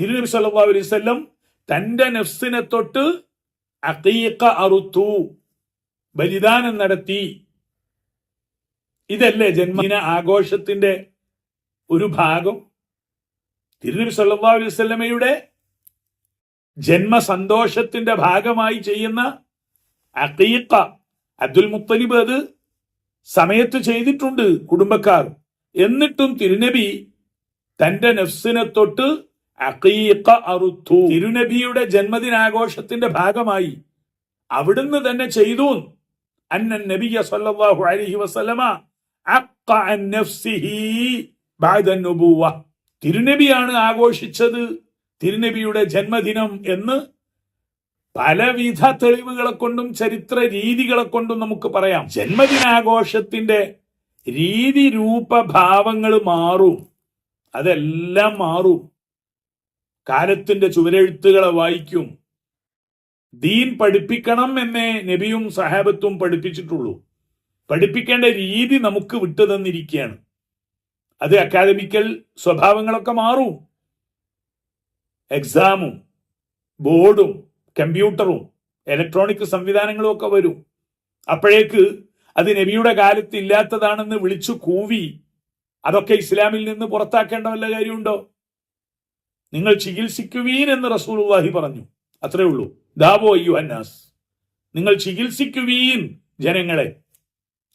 തിരുനബി സല്ലാ അലൈവല്ലം തന്റെ നഫ്സിനെ തൊട്ട് അഖീഖ അറുത്തു ബലിദാനം നടത്തി. ഇതല്ലേ ജന്മദിന ആഘോഷത്തിന്റെ ഒരു ഭാഗം? തിരുനബി സല്ലാ അലൈവല്ലമയുടെ ജന്മസന്തോഷത്തിന്റെ ഭാഗമായി ചെയ്യുന്ന അഖീഖ. അബ്ദുൽ മുത്തലിബ് അത് സമയത്ത് ചെയ്തിട്ടുണ്ട് കുടുംബക്കാർ. എന്നിട്ടും തിരുനബി തന്റെ നഫ്സിനെ തൊട്ട് അറുത്തു. തിരുനബിയുടെ ജന്മദിനാഘോഷത്തിന്റെ ഭാഗമായി അവിടുന്ന് തന്നെ ചെയ്തു. അന്നൻ നബിയ സല്ലല്ലാഹു അലൈഹി വസല്ലമ അൻ നഫ്സിഹി ബഅദ തിരുനബിയാണ് ആഘോഷിച്ചത് തിരുനബിയുടെ ജന്മദിനം എന്ന് പലവിധ തെളിവുകളെ കൊണ്ടും ചരിത്ര രീതികളെ കൊണ്ടും നമുക്ക് പറയാം. ജന്മദിനാഘോഷത്തിന്റെ രീതി രൂപഭാവങ്ങൾ മാറും. അതെല്ലാം മാറും. കാലത്തിന്റെ ചുവരെഴുത്തുകളെ വായിക്കും. ദീൻ പഠിപ്പിക്കണം എന്നേ നബിയും സഹാബത്തും പഠിപ്പിച്ചിട്ടുള്ളൂ. പഠിപ്പിക്കേണ്ട രീതി നമുക്ക് വിട്ടു തന്നിരിക്കുകയാണ് അത് അക്കാദമിക്കൽ സ്വഭാവങ്ങളൊക്കെ മാറും. എക്സാമും ബോർഡും കമ്പ്യൂട്ടറും ഇലക്ട്രോണിക് സംവിധാനങ്ങളും ഒക്കെ വരും. അപ്പോഴേക്ക് അത് നബിയുടെ കാലത്ത് ഇല്ലാത്തതാണെന്ന് വിളിച്ചു കൂവി അതൊക്കെ ഇസ്ലാമിൽ നിന്ന് പുറത്താക്കേണ്ട വല്ല കാര്യമുണ്ടോ? നിങ്ങൾ ചികിത്സിക്കുവീൻ എന്ന് റസൂലുള്ളാഹി പറഞ്ഞു. അത്രേ ഉള്ളൂ. ദാവോ അയ്യു അന്നാസ്. നിങ്ങൾ ചികിത്സിക്കുവീൻ ജനങ്ങളെ.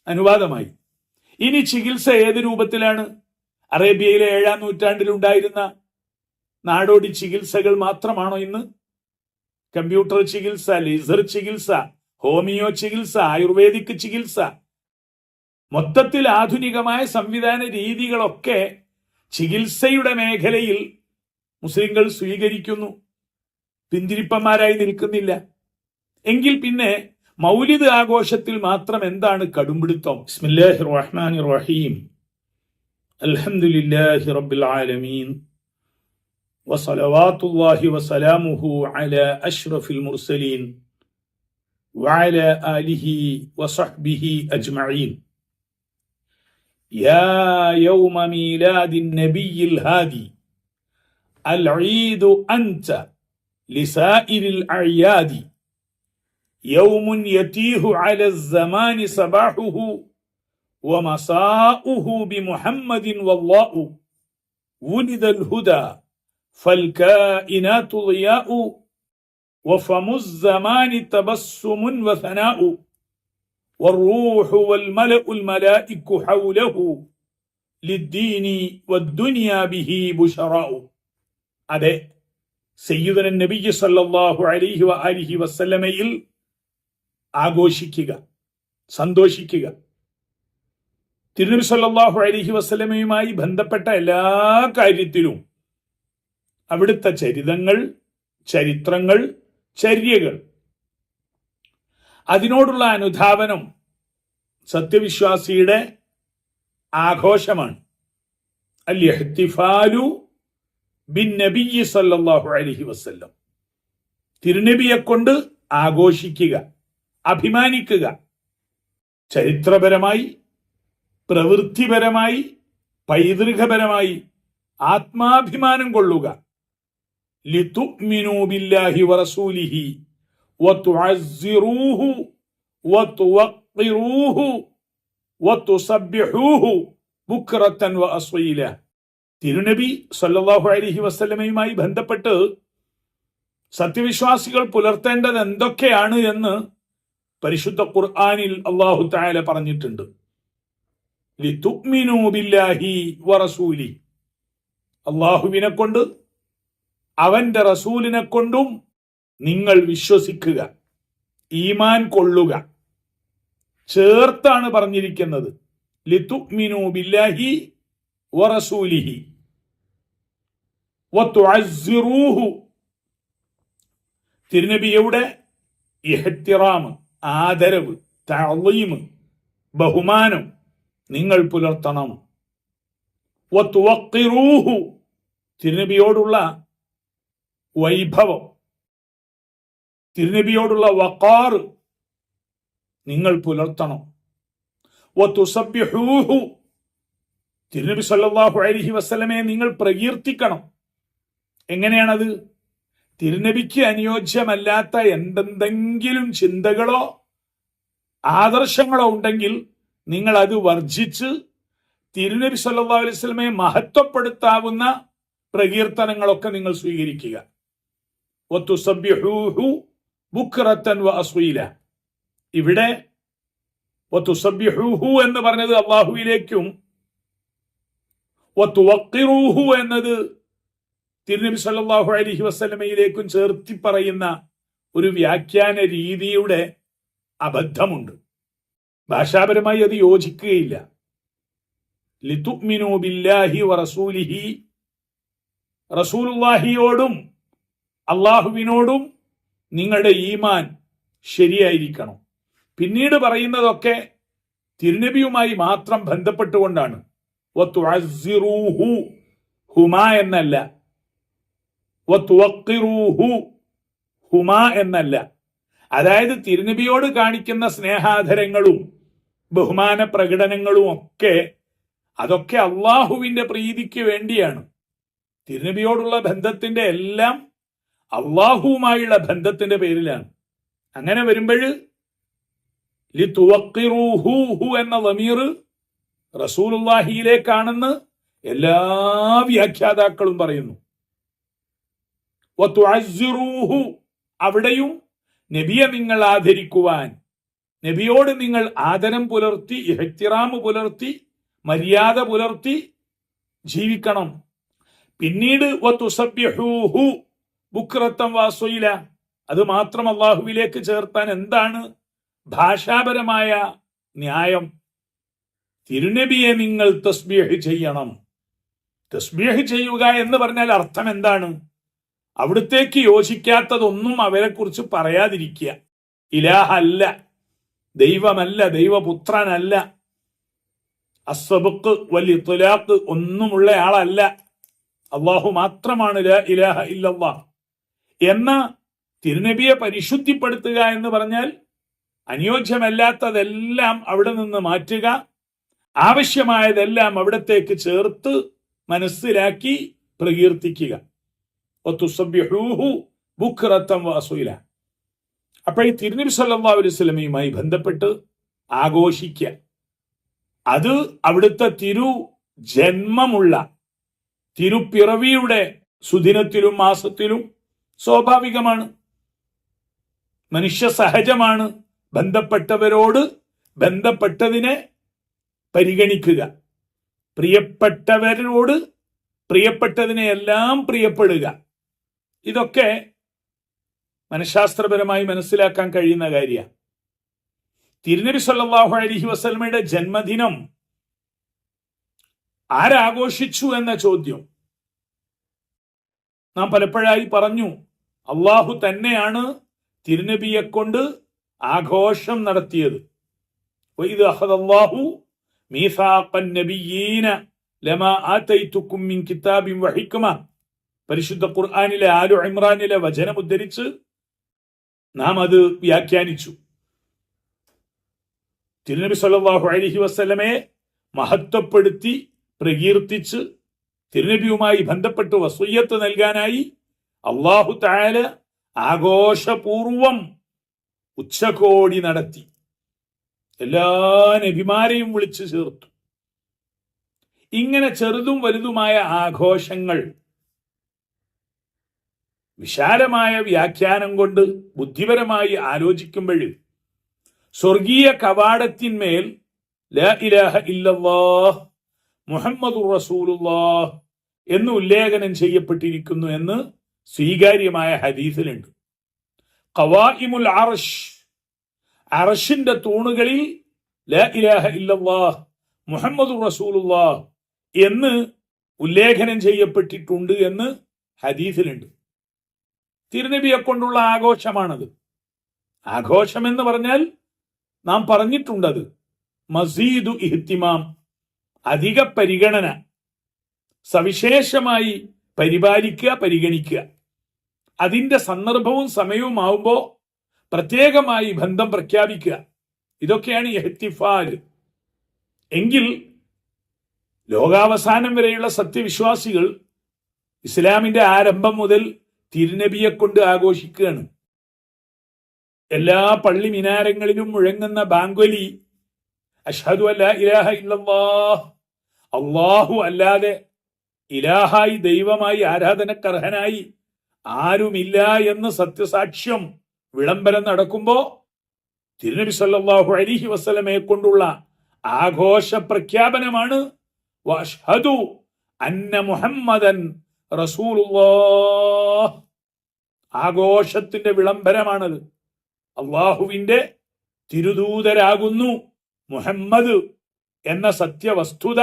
അനുവാദമായി. ഇനി ചികിത്സ ഏത് രൂപത്തിലാണ്? അറേബ്യയിലെ ഏഴാം നൂറ്റാണ്ടിലുണ്ടായിരുന്ന നാടോടി ചികിത്സകൾ മാത്രമാണോ ഇന്ന്? കമ്പ്യൂട്ടർ ചികിത്സ ലേസർ ചികിത്സ ഹോമിയോ ചികിത്സ ആയുർവേദിക് ചികിത്സ. മൊത്തത്തിൽ ആധുനികമായ സംവിധാന രീതികളൊക്കെ ചികിത്സയുടെ മേഖലയിൽ മുസ്ലിങ്ങൾ സ്വീകരിക്കുന്നു പിന്തിരിപ്പന്മാരായി നിൽക്കുന്നില്ല എങ്കിൽ പിന്നെ മൗലിദ് ആഘോഷത്തിൽ മാത്രം എന്താണ് കടുംപിടുത്തം ബിസ്മില്ലാഹി റഹ്മാനി റഹീം അൽഹംദുലില്ലാഹി റബ്ബിൽ ആലമീൻ وصلوات الله وسلامه على أشرف المرسلين وعلى آله وصحبه أجمعين يا يوم ميلاد النبي الهادي العيد أنت لسائر الأعياد. يوم يتيه على الزمان صباحه ومساؤه بمحمد والله. ولد الهدى فالكائنات ضياء وفم الزمان تبسم وثناء. والروح والملأ الملائك حوله للدين والدنيا به بشراء. അതെ സയ്യുദനൻ നബി സല്ലാഹു അലിഹി വ അലിഹി വസല്ലമയിൽ ആഘോഷിക്കുക സന്തോഷിക്കുക. തിരുനബി സല്ലാഹു അലിഹി വസല്ലമയുമായി ബന്ധപ്പെട്ട എല്ലാ കാര്യത്തിലും അവിടുത്തെ ചരിതങ്ങൾ ചരിത്രങ്ങൾ ചര്യകൾ അതിനോടുള്ള അനുധാവനം സത്യവിശ്വാസിയുടെ ആഘോഷമാണ്. അൽ ഇഹ്തിഫാലു ബിൻ നബി സല്ലാഹു അലഹി വസ്ല്ലം. തിരുനബിയെ കൊണ്ട് ആഘോഷിക്കുക അഭിമാനിക്കുക ചരിത്രപരമായി പ്രവൃത്തിപരമായി പൈതൃകപരമായി ആത്മാഭിമാനം കൊള്ളുക. ലിതുഅ്മിനൂ ബില്ലാഹി വറസൂലിഹി വതുഅസ്സിറൂഹു വതുവഖിറൂഹു വതുസബ്ബിഹൂഹു വഅസ്വീല തിരുനബി സല്ലാഹു അലൈഹി വസ്ലമയുമായി ബന്ധപ്പെട്ട് സത്യവിശ്വാസികൾ പുലർത്തേണ്ടത് എന്തൊക്കെയാണ് എന്ന് പരിശുദ്ധ ഖുർആാനിൽ അള്ളാഹു താല പറഞ്ഞിട്ടുണ്ട്. വറസൂലി. അള്ളാഹുവിനെ കൊണ്ട് അവന്റെ റസൂലിനെ കൊണ്ടും നിങ്ങൾ വിശ്വസിക്കുക ഈമാൻ കൊള്ളുക. ചേർത്താണ് പറഞ്ഞിരിക്കുന്നത്. ലിത്തുക്മിനു ബില്ലാഹി വറസൂലിഹി. തിരുനബിയുടെ ഇഹത്തിറാമ് ആദരവ് തളീമ് ബഹുമാനം. നിങ്ങൾ പുലർത്തണം. വത്തുവക്കിറൂഹു തിരുനബിയോടുള്ള വൈഭവം. തിരുനബിയോടുള്ള വക്കാറ് നിങ്ങൾ പുലർത്തണം. വതുസബ്ബിഹൂഹു. തിരുനബി സല്ലാഹു അലൈഹി വസല്ലമയെ നിങ്ങൾ പ്രകീർത്തിക്കണം. എങ്ങനെയാണത്? തിരുനബിക്ക് അനുയോജ്യമല്ലാത്ത എന്തെന്തെങ്കിലും ചിന്തകളോ ആദർശങ്ങളോ ഉണ്ടെങ്കിൽ നിങ്ങൾ അത് വർജിച്ച് തിരുനബി സല്ലാ അലൈഹി വസല്ലമയെ മഹത്വപ്പെടുത്താവുന്ന പ്രകീർത്തനങ്ങളൊക്കെ നിങ്ങൾ സ്വീകരിക്കുക. ഇവിടെ എന്ന് പറഞ്ഞത് അള്ളാഹുവിലേക്കും എന്നത് തിരുനബി സല്ലാഹു അലഹി വസ്ലമയിലേക്കും ചേർത്തി പറയുന്ന ഒരു വ്യാഖ്യാന രീതിയുടെ അബദ്ധമുണ്ട്. ഭാഷാപരമായി അത് യോജിക്കുകയില്ല. ലിതുഅ്മിനു ബില്ലാഹി വറസൂലിഹി റസൂലുല്ലാഹിയോടും അള്ളാഹുവിനോടും നിങ്ങളുടെ ഈമാൻ ശരിയായിരിക്കണം. പിന്നീട് പറയുന്നതൊക്കെ തിരുനബിയുമായി മാത്രം ബന്ധപ്പെട്ടുകൊണ്ടാണ്. ഹുമാ എന്നല്ല ഹുമ എന്നല്ല. അതായത് തിരുനബിയോട് കാണിക്കുന്ന സ്നേഹാധരങ്ങളും ബഹുമാന പ്രകടനങ്ങളും ഒക്കെ അതൊക്കെ അള്ളാഹുവിന്റെ പ്രീതിക്ക് വേണ്ടിയാണ്. തിരുനബിയോടുള്ള ബന്ധത്തിന്റെ എല്ലാം അള്ളാഹുവുമായുള്ള ബന്ധത്തിന്റെ പേരിലാണ്. അങ്ങനെ വരുമ്പോൾ ലിതുവക്കിറൂഹു എന്ന വമീർ റസൂലുള്ളാഹിയിലേക്കാണെന്ന് എല്ലാ വ്യാഖ്യാതാക്കളും പറയുന്നു. അവിടെയും നബിയെ നിങ്ങൾ ആദരിക്കുവാൻ. നബിയോട് നിങ്ങൾ ആദരം പുലർത്തി ഇഹത്തിറാമ് പുലർത്തി മര്യാദ പുലർത്തി ജീവിക്കണം. പിന്നീട് ബുക്രത്തം വാസുയില. അത് മാത്രം അള്ളാഹുവിലേക്ക് ചേർത്താൻ എന്താണ് ഭാഷാപരമായ ന്യായം? തിരുനബിയെ നിങ്ങൾ തസ്ബീഹ് ചെയ്യണം. തസ്ബീഹ് ചെയ്യുക എന്ന് പറഞ്ഞാൽ അർത്ഥം എന്താണ്? അവിടുത്തേക്ക് യോജിക്കാത്തതൊന്നും അവരെക്കുറിച്ച് പറയാതിരിക്കുക. ഇലാഹല്ല ദൈവമല്ല ദൈവപുത്രനല്ല. അസബുക്ക് വലിയ തുലാക്ക് ഒന്നുമുള്ള ആളല്ല. അള്ളാഹു മാത്രമാണ് ഇലാഹ ഇല്ലല്ലാ. എന്ന തിരുനബിയെ പരിശുദ്ധിപ്പെടുത്തുക എന്ന് പറഞ്ഞാൽ അനുയോജ്യമല്ലാത്തതെല്ലാം അവിടെ നിന്ന് മാറ്റുക ആവശ്യമായതെല്ലാം അവിടത്തേക്ക് ചേർത്ത് മനസ്സിലാക്കി പ്രകീർത്തിക്കുക. ഈ തിരുനബി സല്ലാ അലൈഹി വസല്ലമയുമായി ബന്ധപ്പെട്ട് ആഘോഷിക്കുക. അത് അവിടുത്തെ തിരു ജന്മമുള്ള തിരുപ്പിറവിയുടെ സുദിനത്തിലും മാസത്തിലും സ്വാഭാവികമാണ്. മനുഷ്യ സഹജമാണ് ബന്ധപ്പെട്ടവരോട് ബന്ധപ്പെട്ടതിനെ പരിഗണിക്കുക. പ്രിയപ്പെട്ടവരോട് പ്രിയപ്പെട്ടതിനെ എല്ലാം പ്രിയപ്പെടുക. ഇതൊക്കെ മനഃശാസ്ത്രപരമായി മനസ്സിലാക്കാൻ കഴിയുന്ന കാര്യമാണ്. തിരുനബി സല്ലാഹു അലഹി വസ്ലമയുടെ ജന്മദിനം ആരാഘോഷിച്ചു എന്ന ചോദ്യം. നാം പലപ്പോഴായി പറഞ്ഞു അള്ളാഹു തന്നെയാണ് തിരുനബിയെ കൊണ്ട് ആഘോഷം നടത്തിയത്. ലമാ ആതൈതുക്കും മിൻ കിതാബിൻ പരിശുദ്ധ ഖുർആാനിലെ ആലു ഇമ്രാനിലെ വചനം ഉദ്ധരിച്ച് നാം അത് വ്യാഖ്യാനിച്ചു. തിരുനബി സല്ലാഹു അലഹി വസല്ലമയെ മഹത്വപ്പെടുത്തി പ്രകീർത്തിച്ച് തിരുനബിയുമായി ബന്ധപ്പെട്ട് വസൂയത്ത് നൽകാനായി അള്ളാഹു താല ആഘോഷപൂർവം ഉച്ചകോടി നടത്തി. എല്ലാ നബിമാരെയും വിളിച്ചു ചേർത്തു. ഇങ്ങനെ ചെറുതും വലുതുമായ ആഘോഷങ്ങൾ വിശാലമായ വ്യാഖ്യാനം കൊണ്ട് ബുദ്ധിപരമായി ആലോചിക്കുമ്പോൾ സ്വർഗീയ കവാടത്തിന്മേൽ ഇലാഹ ഇല്ലല്ലാഹ് മുഹമ്മദ് എന്ന് ഉല്ലേഖനം ചെയ്യപ്പെട്ടിരിക്കുന്നു എന്ന് സ്വീകാര്യമായ ഹദീസിലുണ്ട്. ഖവായിമുൽ അറഷ് അറഷിന്റെ തൂണുകളിൽ ഇലാഹ ഇല്ലല്ലാഹ് മുഹമ്മദ് റസൂലുള്ള എന്ന് ഉല്ലേഖനം ചെയ്യപ്പെട്ടിട്ടുണ്ട് എന്ന് ഹദീസിലുണ്ട്. തിരുനബിയെ കൊണ്ടുള്ള ആഘോഷമാണത്. ആഘോഷം എന്ന് പറഞ്ഞാൽ നാം പറഞ്ഞിട്ടുണ്ടത് മസീദു ഇഹ്തിമാം അധിക പരിഗണന സവിശേഷമായി പരിപാലിക്കുക പരിഗണിക്കുക. അതിന്റെ സന്ദർഭവും സമയവും ആവുമ്പോൾ പ്രത്യേകമായി ബന്ധം പ്രഖ്യാപിക്കുക. ഇതൊക്കെയാണ് എഹ്തിഫാൽ എങ്കിൽ ലോകാവസാനം വരെയുള്ള സത്യവിശ്വാസികൾ ഇസ്ലാമിന്റെ ആരംഭം മുതൽ തിരുനബിയെ കൊണ്ട് ആഘോഷിക്കുകയാണ്. എല്ലാ പള്ളി മിനാരങ്ങളിലും മുഴങ്ങുന്ന ബാങ്കൊലി അഷ്ഹദു അല്ല ഇലാഹ ഇല്ലല്ലാഹ് അള്ളാഹു അല്ലാതെ ഇലാഹായി ദൈവമായി ആരാധനക്കർഹനായി ആരുമില്ല എന്ന് സത്യസാക്ഷ്യം വിളംബരം നടക്കുമ്പോ തിരുനബി സല്ലാഹു അലിഹി വസല്ലമയെ കൊണ്ടുള്ള ആഘോഷ പ്രഖ്യാപനമാണ് അന്ന മുഹമ്മദൻ റസൂലുള്ളോ ആഘോഷത്തിന്റെ വിളംബരമാണത്. അള്ളാഹുവിന്റെ തിരുദൂതരാകുന്നു മുഹമ്മദ് എന്ന സത്യവസ്തുത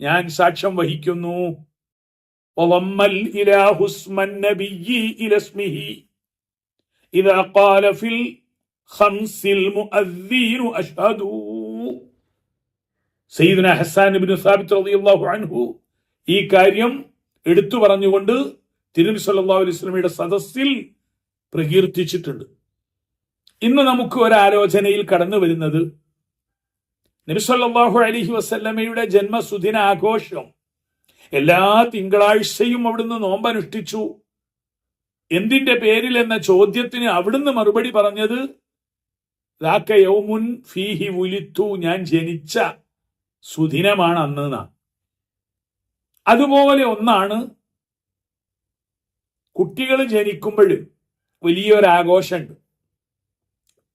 ഞാൻ സാക്ഷ്യം വഹിക്കുന്നു. ഈ കാര്യം എടുത്തു പറഞ്ഞുകൊണ്ട് തിരുനബി സല്ലല്ലാഹു അലൈഹി വസല്ലമയുടെ സദസ്സിൽ പ്രകീർത്തിച്ചിട്ടുണ്ട്. ഇന്ന് നമുക്ക് ഒരു ആലോചനയിൽ കടന്നു വരുന്നത് നബി സല്ലല്ലാഹു അലൈഹി വസല്ലമയുടെ ജന്മസുദിന ആഘോഷം എല്ലാ തിങ്കളാഴ്ചയും അവിടുന്ന് നോമ്പനുഷ്ഠിച്ചു. എന്തിന്റെ പേരിൽ എന്ന ചോദ്യത്തിന് അവിടുന്ന് മറുപടി പറഞ്ഞത് "ദാക്ക യൗമുൻ ഫീഹി ഉലിത്തു ഞാൻ ജനിച്ച സുദിനമാണ് അന്ന് നാം അതുപോലെ ഒന്നാണ് കുട്ടികൾ ജനിക്കുമ്പോൾ വലിയൊരാഘോഷമുണ്ട്.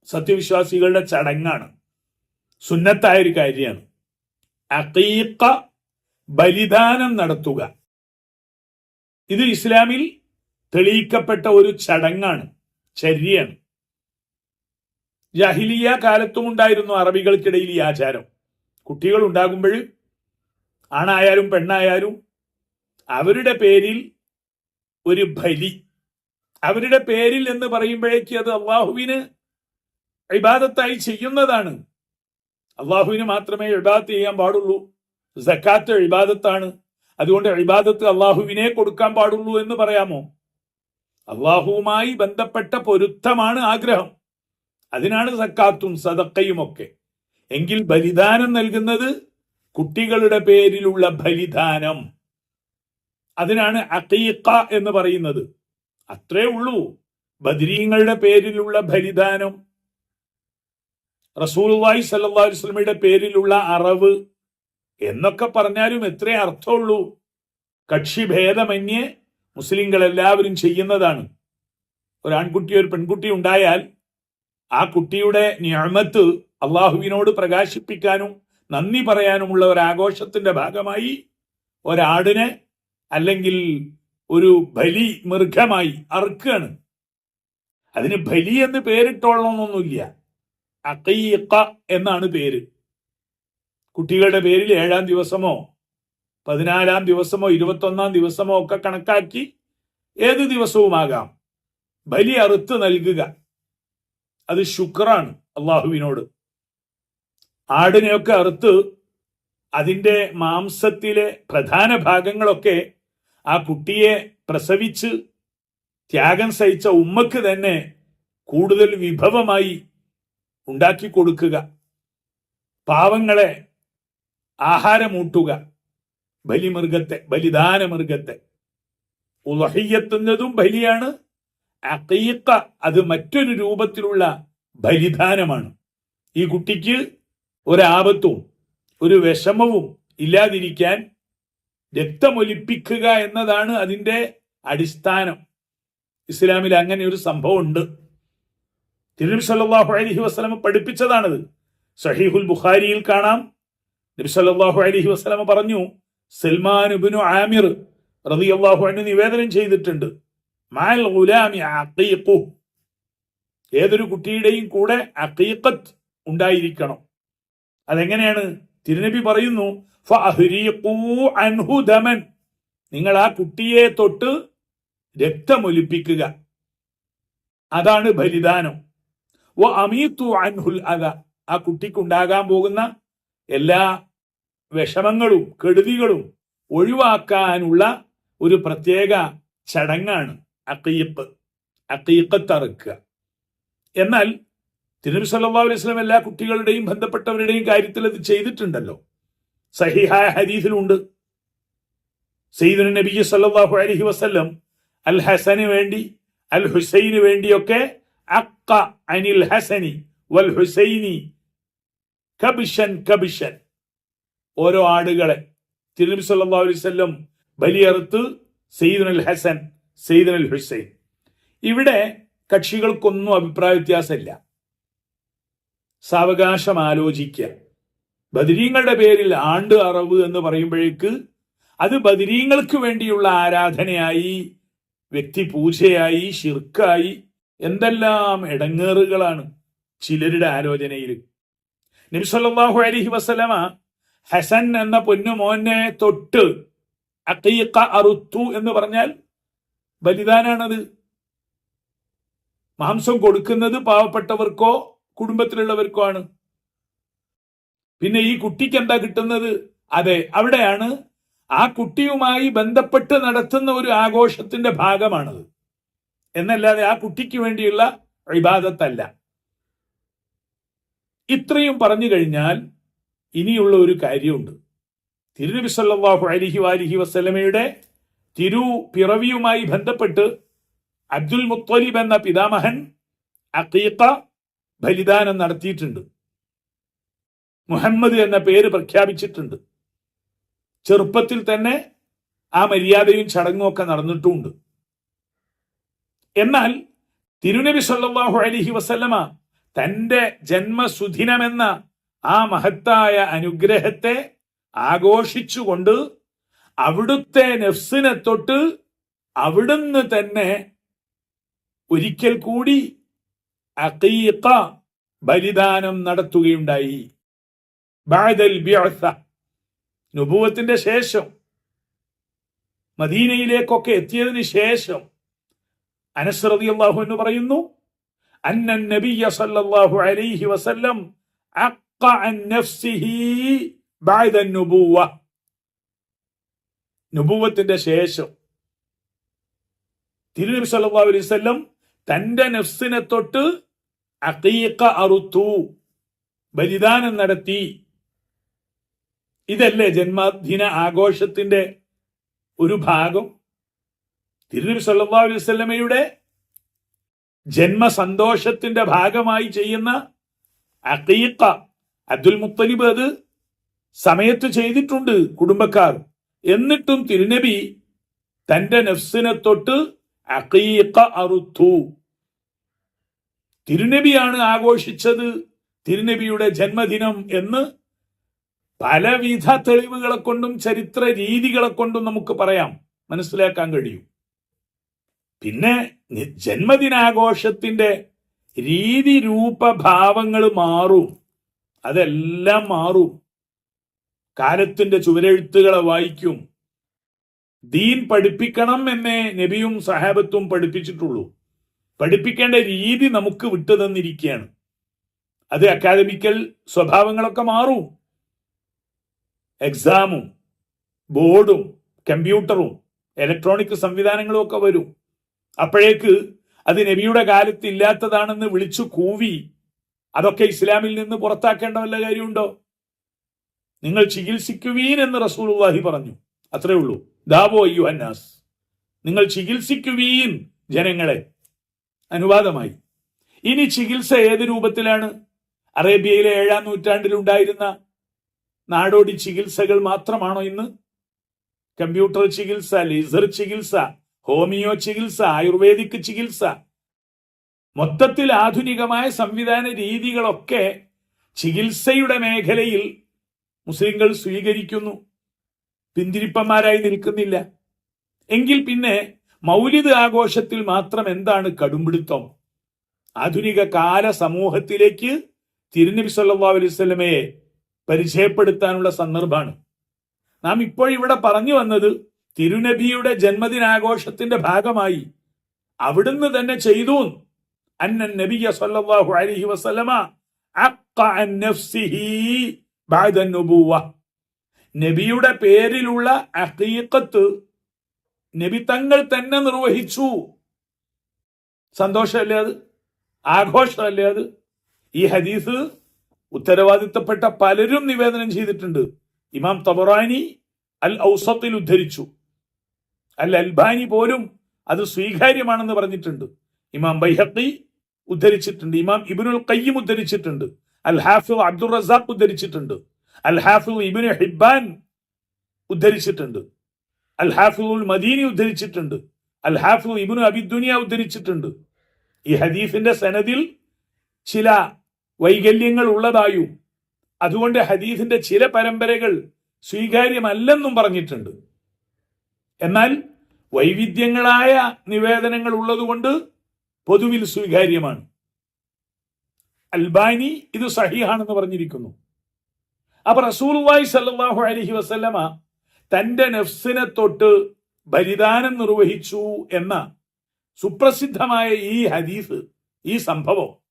സത്യവിശ്വാസികളുടെ ചടങ്ങാണ്. സുന്നത്തായ ഒരു കാര്യമാണ്. അക്കീക്ക ബലിദാനം നടത്തുക. ഇത് ഇസ്ലാമിൽ തെളിയിക്കപ്പെട്ട ഒരു ചടങ്ങാണ് ചര്യയാണ്. ജാഹിലിയ കാലത്തും ഉണ്ടായിരുന്നു അറബികൾക്കിടയിൽ ഈ ആചാരം. കുട്ടികൾ ഉണ്ടാകുമ്പോൾ ആണായാലും പെണ്ണായാലും അവരുടെ പേരിൽ ഒരു ബലി. അവരുടെ പേരിൽ എന്ന് പറയുമ്പോഴേക്ക് അത് അള്ളാഹുവിന് ഇബാദത്തായി ചെയ്യുന്നതാണ്. അള്ളാഹുവിന് മാത്രമേ ഇബാദത്ത് ചെയ്യാൻ പാടുള്ളൂ. സക്കാത്ത് ഇബാദത്താണ്. അതുകൊണ്ട് ഇബാദത്ത് അള്ളാഹുവിനെ കൊടുക്കാൻ പാടുള്ളൂ എന്ന് പറയാമോ? അള്ളാഹുവുമായി ബന്ധപ്പെട്ട പൊരുത്തമാണ് ആഗ്രഹം. അതിനാണ് സക്കാത്തും സദക്കയും ഒക്കെ. എങ്കിൽ ബലിദാനം നൽകുന്നത് കുട്ടികളുടെ പേരിലുള്ള ബലിദാനം. അതിനാണ് അക്കീക്ക എന്ന് പറയുന്നത്. അത്രേ ഉള്ളൂ. ബദരീങ്ങളുടെ പേരിലുള്ള ബലിദാനം. റസൂലുള്ളാഹി സല്ലല്ലാഹു അലൈഹി വസല്ലമയുടെ പേരിലുള്ള അറവ് എന്നൊക്കെ പറഞ്ഞാലും എത്രേ അർത്ഥമുള്ളൂ. കക്ഷി ഭേദമന്യേ മുസ്ലിങ്ങൾ എല്ലാവരും ചെയ്യുന്നതാണ്. ഒരു ആൺകുട്ടി ഒരു പെൺകുട്ടി ഉണ്ടായാൽ ആ കുട്ടിയുടെ ഞാമത്ത് അള്ളാഹുവിനോട് പ്രകാശിപ്പിക്കാനും നന്ദി പറയാനുമുള്ള ഒരു ആഘോഷത്തിന്റെ ഭാഗമായി ഒരാടിനെ അല്ലെങ്കിൽ ഒരു ബലി മൃഗമായി അറുക്കുകയാണ്. അതിന് ബലി എന്ന് പേരിട്ടോളണമെന്നൊന്നുമില്ല. അക്കീക്ക എന്നാണ് പേര്. കുട്ടികളുടെ പേരിൽ ഏഴാം ദിവസമോ പതിനാലാം ദിവസമോ ഇരുപത്തൊന്നാം ദിവസമോ ഒക്കെ കണക്കാക്കി ഏത് ദിവസവുമാകാം? ബലി അറുത്ത് നൽകുക. അത് ശുക്രാണ് അള്ളാഹുവിനോട്. ആടിനെയൊക്കെ അറുത്ത് അതിന്റെ മാംസത്തിലെ പ്രധാന ഭാഗങ്ങളൊക്കെ ആ കുട്ടിയെ പ്രസവിച്ച് ത്യാഗം സഹിച്ച ഉമ്മക്ക് തന്നെ കൂടുതൽ വിഭവമായി ഉണ്ടാക്കി കൊടുക്കുക. പാവങ്ങളെ ആഹാരമൂട്ടുക. ബലിമൃഗത്തെ ബലിദാന മൃഗത്തെ ഉലഹിയെത്തുന്നതും ബലിയാണ്. അക്കീക്ക അത് മറ്റൊരു രൂപത്തിലുള്ള ബലിദാനമാണ്. ഈ കുട്ടിക്ക് ഒരാപത്തും ഒരു വിഷമവും ഇല്ലാതിരിക്കാൻ രക്തമൊലിപ്പിക്കുക എന്നതാണ് അതിന്റെ അടിസ്ഥാനം. ഇസ്ലാമിൽ അങ്ങനെ ഒരു സംഭവം ഉണ്ട് തിരുനബി സല്ലാഹു അലഹി വസ്ലമ പഠിപ്പിച്ചതാണത്. സഹീഹുൽ ബുഖാരിയിൽ കാണാം. നബി സല്ലാഹു അലഹി വസ്ലമ പറഞ്ഞു സൽമാൻ ഉബിനു ആമിർ റളിയല്ലാഹു അൻഹു നിവേദനം ചെയ്തിട്ടുണ്ട്. മാൽ ഗുലാമി ഏതൊരു കുട്ടിയുടെയും കൂടെ അഖീഖത്ത് ഉണ്ടായിരിക്കണം. അതെങ്ങനെയാണ്? തിരുനബി പറയുന്നു ഫഅഹ്രീഖൂ അൻഹു നിങ്ങൾ ആ കുട്ടിയെ തൊട്ട് രക്തമൊലിപ്പിക്കുക. അതാണ് ബലിദാനം. ഓ അമീത്തു അൻഹുൽ അത ആ കുട്ടിക്കുണ്ടാകാൻ പോകുന്ന എല്ലാ വിഷമങ്ങളും കെടുതികളും ഒഴിവാക്കാനുള്ള ഒരു പ്രത്യേക ചടങ്ങാണ് അക്കീപ്പ് അക്കീക്കത്തറുക്കുക എന്നാൽ തിരുനബി സല്ലാ അലൈഹി വസല്ലം എല്ലാ കുട്ടികളുടെയും ബന്ധപ്പെട്ടവരുടെയും കാര്യത്തിൽ അത് ചെയ്തിട്ടുണ്ടല്ലോ. സഹിഹായ ഹരീഫിലുണ്ട് സയ്യിദുൻ നബി സല്ലാഹു അലഹി വസ്ലം അൽ ഹസന് വേണ്ടി അൽ ഹുസൈന് വേണ്ടിയൊക്കെ അക്ക അനിൽ ഹസനി വൽ ഹുസൈനി കബിഷൻ കബിഷൻ ഓരോ ആടുകളെ തിരുനബി സല്ലാ അലൈഹി വസല്ലം ബലിയറുത്ത് അൽ ഹസൻ സയ്യിദുൻ അൽ ഹുസൈൻ. ഇവിടെ കക്ഷികൾക്കൊന്നും അഭിപ്രായ വ്യത്യാസമില്ല. സാവകാശം ആലോചിക്കുക. ബദിരീങ്ങളുടെ പേരിൽ ആണ്ട് അറവ് എന്ന് പറയുമ്പോഴേക്ക് അത് ബദിരീങ്ങൾക്ക് വേണ്ടിയുള്ള ആരാധനയായി വ്യക്തി പൂജയായി ഷിർക്കായി എന്തെല്ലാം ഇടങ്ങേറുകളാണ് ചിലരുടെ ആലോചനയിൽ. നിംസല്ലാഹു അലഹി വസ്ലമ ഹസൻ എന്ന പൊന്നു മോനെ തൊട്ട് അക്കീക്ക അറുത്തു എന്ന് പറഞ്ഞാൽ ബലിദാനാണത്. മാംസം കൊടുക്കുന്നത് പാവപ്പെട്ടവർക്കോ കുടുംബത്തിലുള്ളവർക്കോ ആണ് പിന്നെ ഈ കുട്ടിക്ക് എന്താ കിട്ടുന്നത്? അതെ അവിടെയാണ് ആ കുട്ടിയുമായി ബന്ധപ്പെട്ട് നടത്തുന്ന ഒരു ആഘോഷത്തിന്റെ ഭാഗമാണത്. എന്നല്ലാതെ ആ കുട്ടിക്ക് വേണ്ടിയുള്ള ഇബാദത്തല്ല. ഇത്രയും പറഞ്ഞു കഴിഞ്ഞാൽ ഇനിയുള്ള ഒരു കാര്യമുണ്ട്. തിരുനബി സല്ലാഹു അലിഹി വാലിഹി വസ്ലമയുടെ തിരു പിറവിയുമായി ബന്ധപ്പെട്ട് അബ്ദുൽ മുത്തലിബ് എന്ന പിതാമഹൻ അക്കീക്ക ബലിദാനം നടത്തിയിട്ടുണ്ട്. മുഹമ്മദ് എന്ന പേര് പ്രഖ്യാപിച്ചിട്ടുണ്ട്. ചെറുപ്പത്തിൽ തന്നെ ആ മര്യാദയും ചടങ്ങും ഒക്കെ നടന്നിട്ടുമുണ്ട് എന്നാൽ തിരുനബി സല്ലാഹു അലഹി വസല്ലമ തന്റെ ജന്മസുദിനമെന്ന ആ മഹത്തായ അനുഗ്രഹത്തെ ആഘോഷിച്ചുകൊണ്ട് അവിടുത്തെ നെഫ്സിനെ തൊട്ട് അവിടുന്ന് തന്നെ ഒരിക്കൽ കൂടി അഖീഖ ബലിദാനം നടത്തുകയുണ്ടായി. ബഅദൽ ബിഅസ നുബുവത്തിന്റെ ശേഷം മദീനയിലേക്കൊക്കെ എത്തിയതിന് ശേഷം അനസ് അള്ളാഹു എന്ന് പറയുന്നു അന്നൻ നബിയ സല്ലല്ലാഹു അലൈഹി വസല്ലം അഖ അൻ നഫ്സിഹി ശേഷം തിരുനബി സല്ലല്ലാഹു അലൈഹി വസല്ലം തന്റെ നഫ്സിനെ തൊട്ട് അഖീഖ അറുത്തു ബലിദാനം നടത്തി. ഇതല്ലേ ജന്മദിന ആഘോഷത്തിന്റെ ഒരു ഭാഗം? തിരുനബി സല്ലല്ലാഹു അലൈഹി വസല്ലമയുടെ ജന്മസന്തോഷത്തിന്റെ ഭാഗമായി ചെയ്യുന്ന അഖീഖ അബ്ദുൽ മുത്തലിബ് അത് സമയത്ത് ചെയ്തിട്ടുണ്ട് കുടുംബക്കാർ. എന്നിട്ടും തിരുനബി തന്റെ നഫ്സിനെ തൊട്ട് അഖീഖ അറുത്തു. തിരുനബിയാണ് ആഘോഷിച്ചത് തിരുനബിയുടെ ജന്മദിനം എന്ന് പലവിധ തെളിവുകളെ കൊണ്ടും ചരിത്ര രീതികളെ കൊണ്ടും നമുക്ക് പറയാം. മനസ്സിലാക്കാൻ കഴിയും. പിന്നെ ജന്മദിനാഘോഷത്തിന്റെ രീതി രൂപഭാവങ്ങൾ മാറും. അതെല്ലാം മാറും. കാലത്തിന്റെ ചുവരെഴുത്തുകളെ വായിക്കും. ദീൻ പഠിപ്പിക്കണം എന്നേ നബിയും സഹാബത്തും പഠിപ്പിച്ചിട്ടുള്ളൂ. പഠിപ്പിക്കേണ്ട രീതി നമുക്ക് വിട്ടു തന്നിരിക്കുകയാണ്. അത് അക്കാദമിക്കൽ സ്വഭാവങ്ങളൊക്കെ മാറും. എക്സാമും ബോർഡും കമ്പ്യൂട്ടറും ഇലക്ട്രോണിക് സംവിധാനങ്ങളും ഒക്കെ വരും. അപ്പോഴേക്ക് അത് നബിയുടെ കാലത്ത് ഇല്ലാത്തതാണെന്ന് വിളിച്ചു കൂവി അതൊക്കെ ഇസ്ലാമിൽ നിന്ന് പുറത്താക്കേണ്ട വല്ല കാര്യമുണ്ടോ? നിങ്ങൾ ചികിത്സിക്കുവീൻ എന്ന് റസൂലുള്ളാഹി പറഞ്ഞു. അത്രേ ഉള്ളൂ. ദാവോ യുഹന്നാസ് നിങ്ങൾ ചികിത്സിക്കുവീൻ ജനങ്ങളെ. അനുവാദമായി. ഇനി ചികിത്സ ഏത് രൂപത്തിലാണ്? അറേബ്യയിലെ ഏഴാം നൂറ്റാണ്ടിൽ ഉണ്ടായിരുന്ന നാടോടി ചികിത്സകൾ മാത്രമാണോ ഇന്ന്? കമ്പ്യൂട്ടർ ചികിത്സ ലേസർ ചികിത്സ ഹോമിയോ ചികിത്സ ആയുർവേദിക് ചികിത്സ. മൊത്തത്തിൽ ആധുനികമായ സംവിധാന രീതികളൊക്കെ ചികിത്സയുടെ മേഖലയിൽ മുസ്ലിങ്ങൾ സ്വീകരിക്കുന്നു. പിന്തിരിപ്പന്മാരായി നിൽക്കുന്നില്ല. എങ്കിൽ പിന്നെ മൗലിദ് ആഘോഷത്തിൽ മാത്രം എന്താണ് കടുംപിടുത്തം? ആധുനിക കാല സമൂഹത്തിലേക്ക് തിരുനബി സല്ലാ അലൈഹി വസല്ലമയെ പരിചയപ്പെടുത്താനുള്ള സന്ദർഭമാണ്. നാം ഇപ്പോൾ ഇവിടെ പറഞ്ഞു വന്നത് തിരുനബിയുടെ ജന്മദിനാഘോഷത്തിന്റെ ഭാഗമായി അവിടുന്ന് തന്നെ ചെയ്തു. നബിയ സല്ലല്ലാഹു അലൈഹി വസല്ലമ അൻ നഫ്സിഹി ബഅദ നബിയുടെ പേരിലുള്ള അഖീഖത്ത് നബി തങ്ങൾ തന്നെ നിർവഹിച്ചു. സന്തോഷമല്ലേ അത്? ആഘോഷമല്ലേ അത്? ഈ ഹദീസ് ഉത്തരവാദിത്തപ്പെട്ട പലരും നിവേദനം ചെയ്തിട്ടുണ്ട്. ഇമാം തബറാനി അൽ ഔസത്തിൽ ഉദ്ധരിച്ചു. അൽ അൽബാനി പോലും അത് സ്വീകാര്യമാണെന്ന് പറഞ്ഞിട്ടുണ്ട്. ഇമാം ബൈഹത്തി ഉദ്ധരിച്ചിട്ടുണ്ട്. ഇമാം ഇബിനുൽ കയ്യം ഉദ്ധരിച്ചിട്ടുണ്ട്. അൽ ഹാഫു അബ്ദുൾ റസാഖ് ഉദ്ധരിച്ചിട്ടുണ്ട്. അൽ ഹാഫു ഇബിനു ഹിബാൻ ഉദ്ധരിച്ചിട്ടുണ്ട്. അൽ ഹാഫിൾ മദീനി ഉദ്ധരിച്ചിട്ടുണ്ട്. അൽഹാഫു ഇബ്നു ഇബിനു അബിദുനിയ ഉദ്ധരിച്ചിട്ടുണ്ട്. ഈ ഹദീഫിന്റെ സനദിൽ ചില വൈകല്യങ്ങൾ ഉള്ളതായും അതുകൊണ്ട് ഹദീഫിന്റെ ചില പരമ്പരകൾ സ്വീകാര്യമല്ലെന്നും പറഞ്ഞിട്ടുണ്ട്. എന്നാൽ വൈവിധ്യങ്ങളായ നിവേദനങ്ങൾ ഉള്ളതുകൊണ്ട് പൊതുവിൽ സ്വീകാര്യമാണ്. അൽബാനി ഇത് സഹിഹാണെന്ന് പറഞ്ഞിരിക്കുന്നു. അപ്പൊ റസൂലുള്ളാഹി സല്ലാഹു അലഹി വസല്ലമ തന്റെ നഫ്സിനെ തൊട്ട് ബലിദാനം നിർവഹിച്ചു എന്ന സുപ്രസിദ്ധമായ ഈ ഹദീസ് ഈ സംഭവം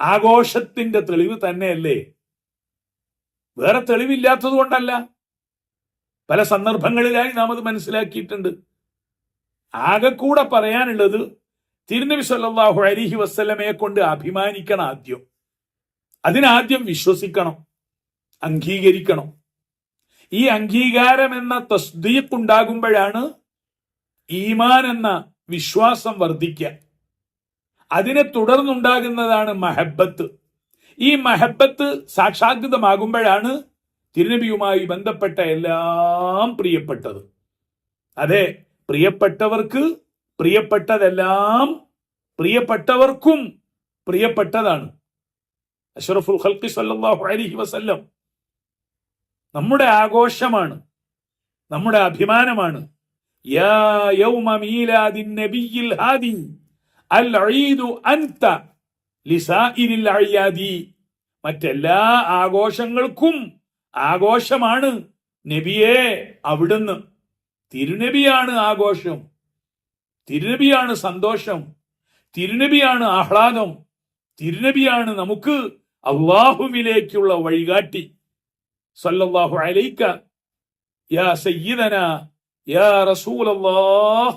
ആഘോഷത്തിന്റെ തെളിവ് തന്നെയല്ലേ? വേറെ തെളിവില്ലാത്തത് കൊണ്ടല്ല. പല സന്ദർഭങ്ങളിലായി നാം അത് മനസ്സിലാക്കിയിട്ടുണ്ട്. ആകെ കൂടെ പറയാനുള്ളത് തിരുനബി സല്ലാഹു അലിഹി വസ്ലമയെ കൊണ്ട് അഭിമാനിക്കണം ആദ്യം. അതിനാദ്യം വിശ്വസിക്കണം അംഗീകരിക്കണം. ഈ അംഗീകാരം എന്ന തസ്ദീഖ് ഉണ്ടാകുമ്പോഴാണ് ഈമാൻ എന്ന വിശ്വാസം വർദ്ധിക്കുക. അതിനെ തുടർന്നുണ്ടാകുന്നതാണ് മഹബത്ത്. ഈ മഹബത്ത് സാക്ഷാത്കൃതമാകുമ്പോഴാണ് തിരുനബിയുമായി ബന്ധപ്പെട്ട എല്ലാം പ്രിയപ്പെട്ടത്. അതെ പ്രിയപ്പെട്ടവർക്ക് പ്രിയപ്പെട്ടതെല്ലാം പ്രിയപ്പെട്ടവർക്കും പ്രിയപ്പെട്ടതാണ്. അഷറഫുൽ ഖൽഖി സല്ലല്ലാഹു അലൈഹി വസല്ലം നമ്മുടെ ആഘോഷമാണ് നമ്മുടെ അഭിമാനമാണ്. മറ്റെല്ലാ ആഘോഷങ്ങൾക്കും ആഘോഷമാണ് നബിയെ അവിടുന്ന്. തിരുനബിയാണ് ആഘോഷം തിരുനബിയാണ് സന്തോഷം തിരുനബിയാണ് ആഹ്ലാദം തിരുനബിയാണ് നമുക്ക് അള്ളാഹുവിലേക്കുള്ള വഴികാട്ടി. സല്ലല്ലാഹു അലൈക്ക യാ സയ്യിദന യാ റസൂലല്ലാഹ്